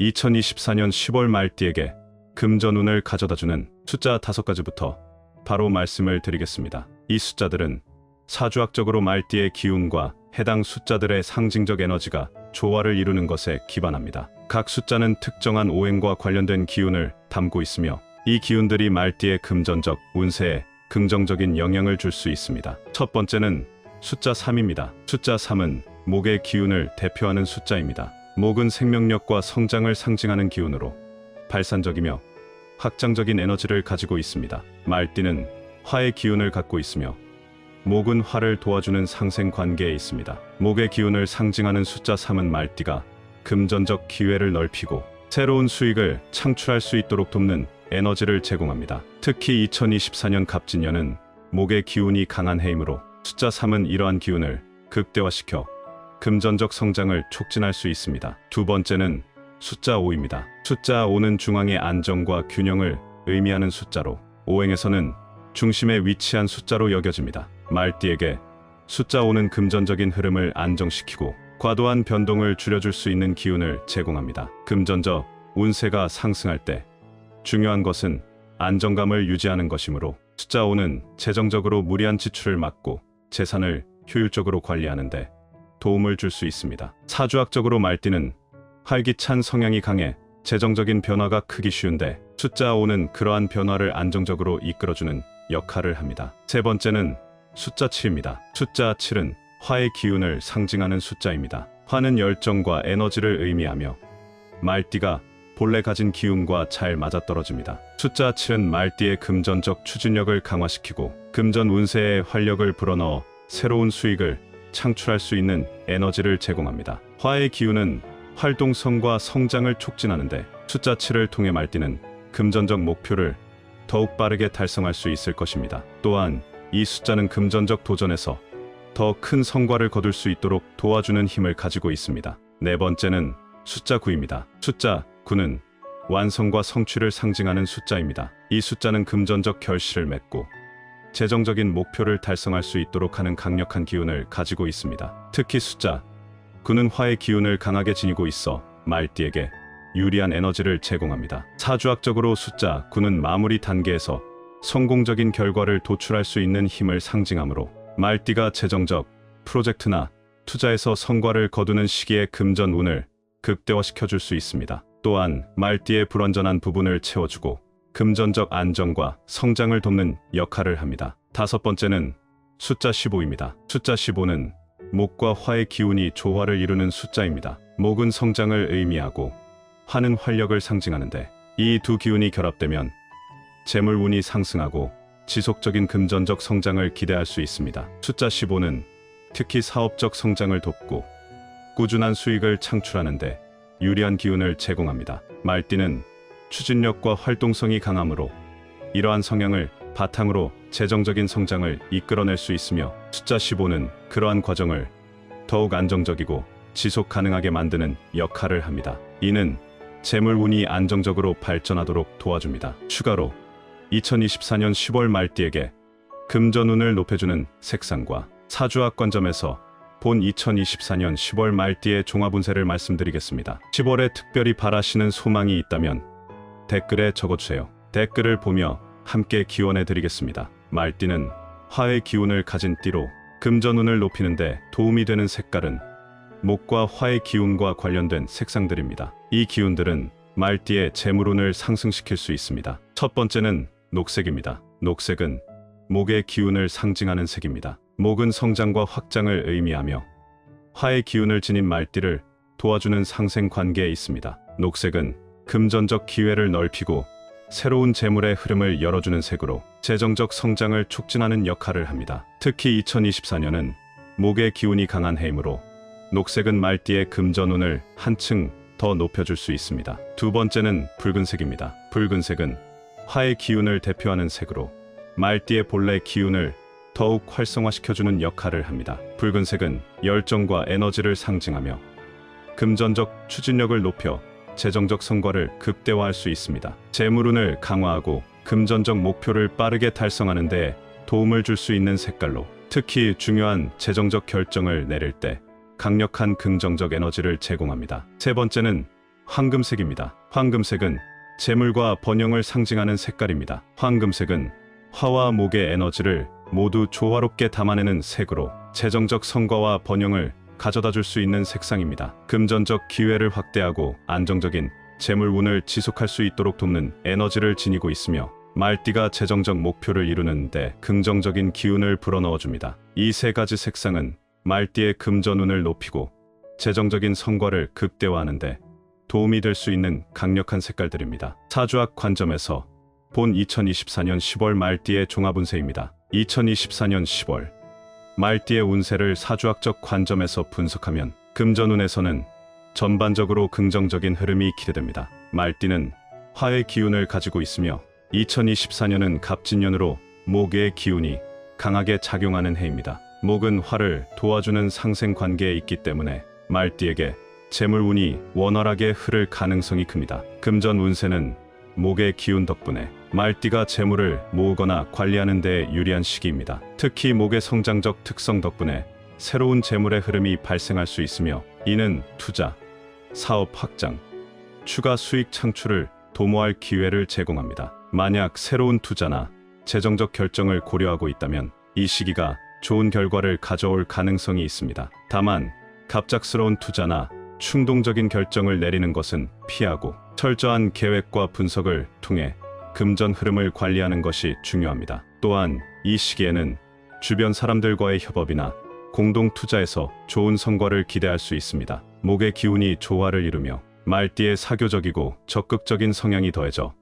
2024년 10월 말띠에게 금전운을 가져다주는 숫자 다섯 가지부터 바로 말씀을 드리겠습니다. 이 숫자들은 사주학적으로 말띠의 기운과 해당 숫자들의 상징적 에너지가 조화를 이루는 것에 기반합니다. 각 숫자는 특정한 오행과 관련된 기운을 담고 있으며 이 기운들이 말띠의 금전적 운세에 긍정적인 영향을 줄 수 있습니다. 첫 번째는 숫자 3입니다. 숫자 3은 목의 기운을 대표하는 숫자입니다. 목은 생명력과 성장을 상징하는 기운으로 발산적이며 확장적인 에너지를 가지고 있습니다. 말띠는 화의 기운을 갖고 있으며 목은 화를 도와주는 상생 관계에 있습니다. 목의 기운을 상징하는 숫자 3은 말띠가 금전적 기회를 넓히고 새로운 수익을 창출할 수 있도록 돕는 에너지를 제공합니다. 특히 2024년 갑진년은 목의 기운이 강한 해이므로 숫자 3은 이러한 기운을 극대화시켜 금전적 성장을 촉진할 수 있습니다. 두 번째는 숫자 5입니다. 숫자 5는 중앙의 안정과 균형을 의미하는 숫자로 오행에서는 중심에 위치한 숫자로 여겨집니다. 말띠에게 숫자 5는 금전적인 흐름을 안정시키고 과도한 변동을 줄여줄 수 있는 기운을 제공합니다. 금전적 운세가 상승할 때 중요한 것은 안정감을 유지하는 것이므로 숫자 5는 재정적으로 무리한 지출을 막고 재산을 효율적으로 관리하는데 도움을 줄 수 있습니다. 사주학적으로 말띠는 활기찬 성향이 강해 재정적인 변화가 크기 쉬운데 숫자 5는 그러한 변화를 안정적으로 이끌어주는 역할을 합니다. 세 번째는 숫자 7입니다. 숫자 7은 화의 기운을 상징하는 숫자입니다. 화는 열정과 에너지를 의미하며 말띠가 본래 가진 기운과 잘 맞아떨어집니다. 숫자 7은 말띠의 금전적 추진력을 강화시키고 금전 운세에 활력을 불어넣어 새로운 수익을 창출할 수 있는 에너지를 제공합니다. 화의 기운은 활동성과 성장을 촉진하는데 숫자 7을 통해 말띠는 금전적 목표를 더욱 빠르게 달성할 수 있을 것입니다. 또한 이 숫자는 금전적 도전에서 더 큰 성과를 거둘 수 있도록 도와주는 힘을 가지고 있습니다. 네 번째는 숫자 9입니다. 숫자 9는 완성과 성취를 상징하는 숫자입니다. 이 숫자는 금전적 결실을 맺고 재정적인 목표를 달성할 수 있도록 하는 강력한 기운을 가지고 있습니다. 특히 숫자 9는 화의 기운을 강하게 지니고 있어 말띠에게 유리한 에너지를 제공합니다. 사주학적으로 숫자 9는 마무리 단계에서 성공적인 결과를 도출할 수 있는 힘을 상징하므로 말띠가 재정적 프로젝트나 투자에서 성과를 거두는 시기에 금전 운을 극대화시켜 줄 수 있습니다. 또한 말띠의 불완전한 부분을 채워주고 금전적 안정과 성장을 돕는 역할을 합니다. 다섯 번째는 숫자 15입니다. 숫자 15는 목과 화의 기운이 조화를 이루는 숫자입니다. 목은 성장을 의미하고 화는 활력을 상징하는데 이 두 기운이 결합되면 재물 운이 상승하고 지속적인 금전적 성장을 기대할 수 있습니다. 숫자 15는 특히 사업적 성장을 돕고 꾸준한 수익을 창출하는데 유리한 기운을 제공합니다. 말띠는 추진력과 활동성이 강하므로 이러한 성향을 바탕으로 재정적인 성장을 이끌어낼 수 있으며 숫자 15는 그러한 과정을 더욱 안정적이고 지속 가능하게 만드는 역할을 합니다. 이는 재물 운이 안정적으로 발전하도록 도와줍니다. 추가로 2024년 10월 말띠에게 금전운을 높여주는 색상과 사주학 관점에서 본 2024년 10월 말띠의 종합운세를 말씀드리겠습니다. 10월에 특별히 바라시는 소망이 있다면 댓글에 적어주세요. 댓글을 보며 함께 기원해 드리겠습니다. 말띠는 화의 기운을 가진 띠로 금전운을 높이는데 도움이 되는 색깔은 목과 화의 기운과 관련된 색상들입니다. 이 기운들은 말띠의 재물운을 상승시킬 수 있습니다. 첫 번째는 녹색입니다. 녹색은 목의 기운을 상징하는 색입니다. 목은 성장과 확장을 의미하며 화의 기운을 지닌 말띠를 도와주는 상생 관계에 있습니다. 녹색은 금전적 기회를 넓히고 새로운 재물의 흐름을 열어주는 색으로 재정적 성장을 촉진하는 역할을 합니다. 특히 2024년은 목의 기운이 강한 해이므로 녹색은 말띠의 금전운을 한층 더 높여줄 수 있습니다. 두 번째는 붉은색입니다. 붉은색은 화의 기운을 대표하는 색으로 말띠의 본래 기운을 더욱 활성화시켜주는 역할을 합니다. 붉은색은 열정과 에너지를 상징하며 금전적 추진력을 높여 재정적 성과를 극대화할 수 있습니다. 재물운을 강화하고 금전적 목표를 빠르게 달성하는 데 도움을 줄 수 있는 색깔로 특히 중요한 재정적 결정을 내릴 때 강력한 긍정적 에너지를 제공합니다. 세 번째는 황금색입니다. 황금색은 재물과 번영을 상징하는 색깔입니다. 황금색은 화와 목의 에너지를 모두 조화롭게 담아내는 색으로 재정적 성과와 번영을 가져다 줄 수 있는 색상입니다. 금전적 기회를 확대하고 안정적인 재물운을 지속할 수 있도록 돕는 에너지를 지니고 있으며 말띠가 재정적 목표를 이루는데 긍정적인 기운을 불어넣어 줍니다. 이 세 가지 색상은 말띠의 금전운을 높이고 재정적인 성과를 극대화하는데 도움이 될 수 있는 강력한 색깔들입니다. 사주학 관점에서 본 2024년 10월 말띠의 종합운세입니다. 2024년 10월 말띠의 운세를 사주학적 관점에서 분석하면 금전운에서는 전반적으로 긍정적인 흐름이 기대됩니다. 말띠는 화의 기운을 가지고 있으며 2024년은 갑진년으로 목의 기운이 강하게 작용하는 해입니다. 목은 화를 도와주는 상생 관계에 있기 때문에 말띠에게 재물운이 원활하게 흐를 가능성이 큽니다. 금전 운세는 목의 기운 덕분에 말띠가 재물을 모으거나 관리하는 데 유리한 시기입니다. 특히 목의 성장적 특성 덕분에 새로운 재물의 흐름이 발생할 수 있으며 이는 투자, 사업 확장, 추가 수익 창출을 도모할 기회를 제공합니다. 만약 새로운 투자나 재정적 결정을 고려하고 있다면 이 시기가 좋은 결과를 가져올 가능성이 있습니다. 다만 갑작스러운 투자나 충동적인 결정을 내리는 것은 피하고 철저한 계획과 분석을 통해 금전 흐름을 관리하는 것이 중요합니다. 또한 이 시기에는 주변 사람들과의 협업이나 공동 투자에서 좋은 성과를 기대할 수 있습니다. 목의 기운이 조화를 이루며 말띠의 사교적이고 적극적인 성향이 더해져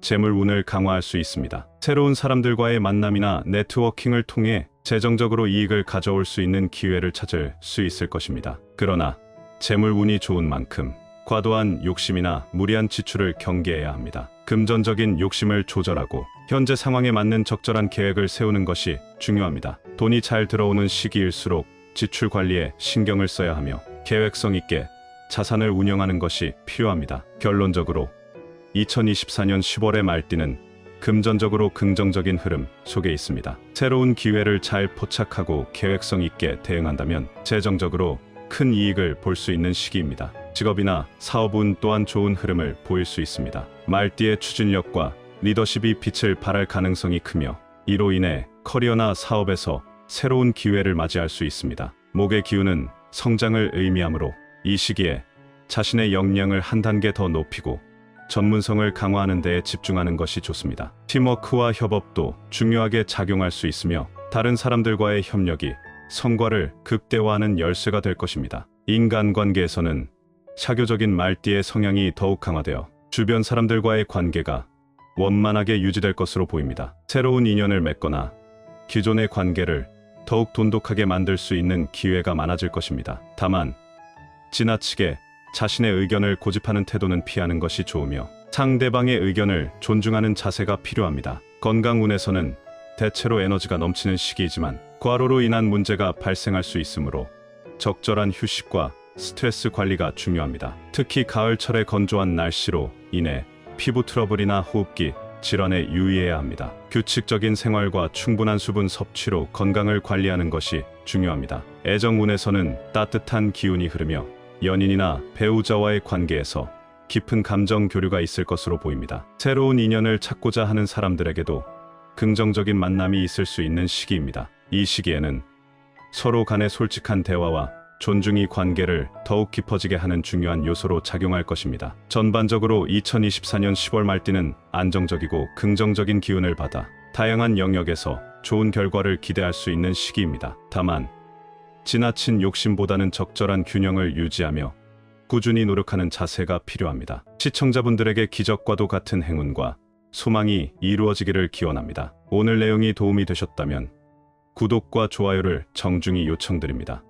재물 운을 강화할 수 있습니다. 새로운 사람들과의 만남이나 네트워킹을 통해 재정적으로 이익을 가져올 수 있는 기회를 찾을 수 있을 것입니다. 그러나 재물 운이 좋은 만큼 과도한 욕심이나 무리한 지출을 경계해야 합니다. 금전적인 욕심을 조절하고 현재 상황에 맞는 적절한 계획을 세우는 것이 중요합니다. 돈이 잘 들어오는 시기일수록 지출 관리에 신경을 써야 하며 계획성 있게 자산을 운영하는 것이 필요합니다. 결론적으로 2024년 10월의 말띠는 금전적으로 긍정적인 흐름 속에 있습니다. 새로운 기회를 잘 포착하고 계획성 있게 대응한다면 재정적으로 큰 이익을 볼 수 있는 시기입니다. 직업이나 사업운 또한 좋은 흐름을 보일 수 있습니다. 말띠의 추진력과 리더십이 빛을 발할 가능성이 크며 이로 인해 커리어나 사업에서 새로운 기회를 맞이할 수 있습니다. 목의 기운은 성장을 의미하므로 이 시기에 자신의 역량을 한 단계 더 높이고 전문성을 강화하는 데에 집중하는 것이 좋습니다. 팀워크와 협업도 중요하게 작용할 수 있으며 다른 사람들과의 협력이 성과를 극대화하는 열쇠가 될 것입니다. 인간관계에서는 사교적인 말띠의 성향이 더욱 강화되어 주변 사람들과의 관계가 원만하게 유지될 것으로 보입니다. 새로운 인연을 맺거나 기존의 관계를 더욱 돈독하게 만들 수 있는 기회가 많아질 것입니다. 다만 지나치게 자신의 의견을 고집하는 태도는 피하는 것이 좋으며 상대방의 의견을 존중하는 자세가 필요합니다. 건강운에서는 대체로 에너지가 넘치는 시기이지만 과로로 인한 문제가 발생할 수 있으므로 적절한 휴식과 스트레스 관리가 중요합니다. 특히 가을철의 건조한 날씨로 인해 피부 트러블이나 호흡기 질환에 유의해야 합니다. 규칙적인 생활과 충분한 수분 섭취로 건강을 관리하는 것이 중요합니다. 애정운에서는 따뜻한 기운이 흐르며 연인이나 배우자와의 관계에서 깊은 감정 교류가 있을 것으로 보입니다. 새로운 인연을 찾고자 하는 사람들에게도 긍정적인 만남이 있을 수 있는 시기입니다. 이 시기에는 서로 간의 솔직한 대화와 존중이 관계를 더욱 깊어지게 하는 중요한 요소로 작용할 것입니다. 전반적으로 2024년 10월 말띠는 안정적이고 긍정적인 기운을 받아 다양한 영역에서 좋은 결과를 기대할 수 있는 시기입니다. 다만 지나친 욕심보다는 적절한 균형을 유지하며 꾸준히 노력하는 자세가 필요합니다. 시청자분들에게 기적과도 같은 행운과 소망이 이루어지기를 기원합니다. 오늘 내용이 도움이 되셨다면 구독과 좋아요를 정중히 요청드립니다.